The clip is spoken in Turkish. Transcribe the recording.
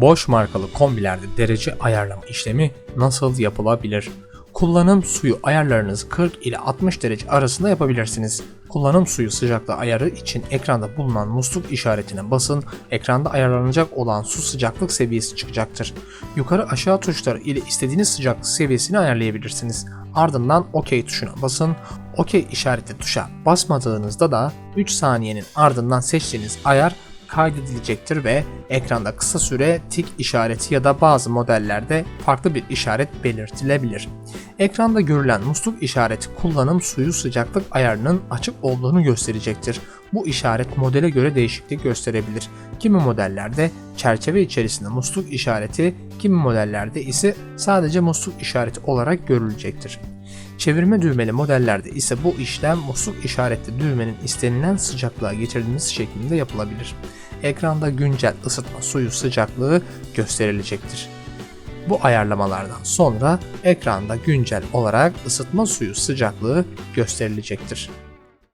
Boş markalı kombilerde derece ayarlama işlemi nasıl yapılabilir? Kullanım suyu ayarlarınızı 40 ile 60 derece arasında yapabilirsiniz. Kullanım suyu sıcaklığı ayarı için ekranda bulunan musluk işaretine basın, ekranda ayarlanacak olan su sıcaklık seviyesi çıkacaktır. Yukarı aşağı tuşları ile istediğiniz sıcaklık seviyesini ayarlayabilirsiniz. Ardından OK tuşuna basın. OK işareti tuşa basmadığınızda da 3 saniyenin ardından seçtiğiniz ayar kaydedilecektir ve ekranda kısa süre tik işareti ya da bazı modellerde farklı bir işaret belirtilebilir. Ekranda görülen musluk işareti kullanım suyu sıcaklık ayarının açık olduğunu gösterecektir. Bu işaret modele göre değişiklik gösterebilir. Kimi modellerde çerçeve içerisinde musluk işareti, kimi modellerde ise sadece musluk işareti olarak görülecektir. Çevirme düğmeli modellerde ise bu işlem musluk işaretli düğmenin istenilen sıcaklığa getirilmesi şeklinde yapılabilir. Ekranda güncel ısıtma suyu sıcaklığı gösterilecektir. Bu ayarlamalardan sonra ekranda güncel olarak ısıtma suyu sıcaklığı gösterilecektir.